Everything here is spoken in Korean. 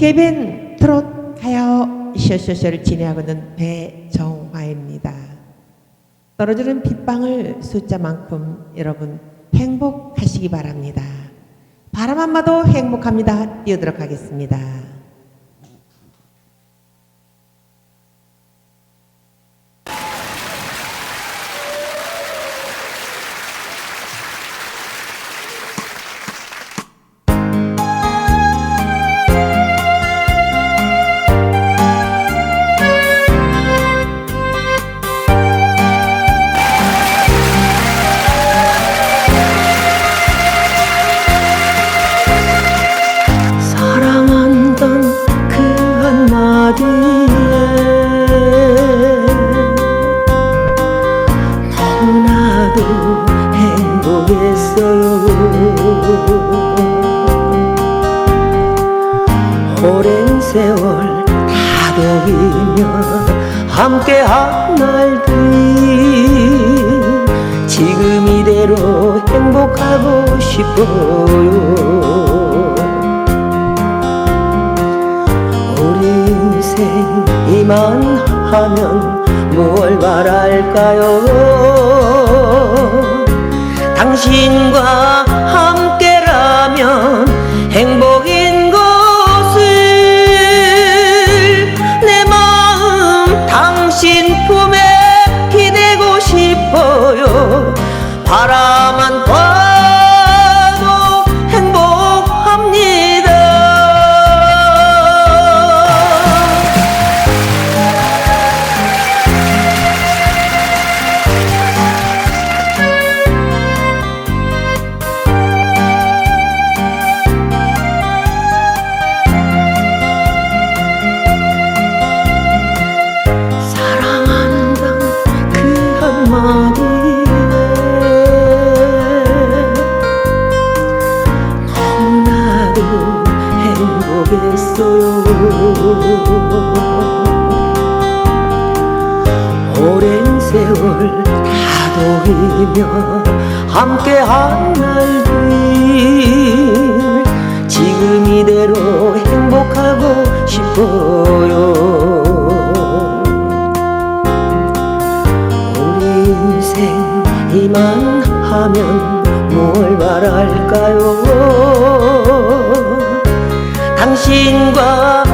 인기밴 트롯 가요 쇼쇼쇼를 진행하고 있는 배정화입니다. 떨어지는 빗방울 숫자만큼 여러분 행복하시기 바랍니다. 바람만 봐도 행복합니다. 띄우도록 하겠습니다. 나도 행복했어요. 오랜 세월 다독이며 함께한 날들이 지금 이대로 행복하고 싶어요. 우리 인생 이만하면 뭘 바랄까요 당신과 함께라면 행복인 것을 내 마음 당신 품에 기대고 싶어요. 바라 행복했어요. 오랜 세월 다독이며 함께한 날들 지금 이대로 행복하고 싶어요. 우리 인생 이만하면 뭘 바랄까요 당신과